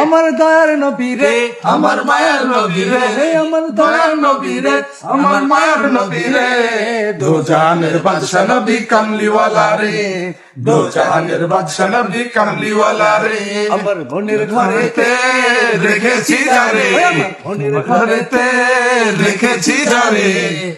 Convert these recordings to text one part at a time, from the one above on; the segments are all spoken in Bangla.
আমার দয়ার নবী রে আমার মায়ার নবী রে। আমার দয়ার নবী রে আমার মায়ার নবী রে। দো জাহানের বাদশা নবী কামলিওয়ালা রে। দো জাহানের বাদশা নবী কামলিওয়ালা রে। আমার বোনের ঘরে ঘরেতে রেখেছি যারে ঘরেতে রেখেছি যারে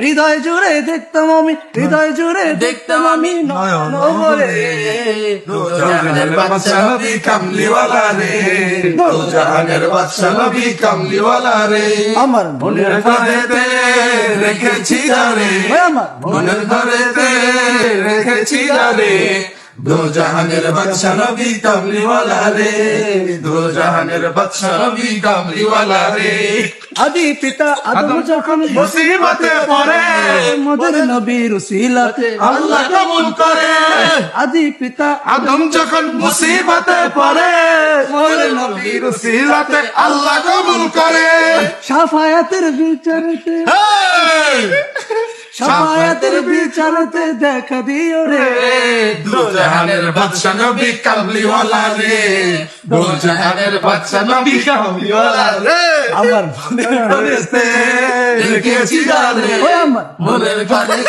হৃদয় জুড়ে দেখতাম আমি হৃদয় জুড়ে দেখতাম আমি নয়ন ভরে। দো জাহানের বাদশা নবী কামলিওয়ালা রে। দো জাহানের বাদশা নবী কামলিওয়ালা রে। আমার মনের ঘরেতে রেখেছি রে। আমার মনের ঘরেতে রেখেছি রে। দো জাহানের বাদশা নবী কামলিওয়ালা রে দো জাহানের বাদশা নবী কামলিওয়ালা রে। আদি পিতা আদম যখন মুসিবতে পড়ে মদের নবীর উসিলাতে আল্লাহ কবুল করে। আদি পিতা আদম যখন মুসিবতে পড়ে নবীর সিরাতে আল্লাহ কবুল করে। সাফায়াতের বিচারতে! সাফায়াতের বিচারতে দেখা দিও রে। দুজাহানের বাদশা নবী কামলিওয়ালা রে। দুজাহানের বাদশা নবী কামলিওয়ালা রে। আমার বোনের রেখেছি জানে মনের ঘরে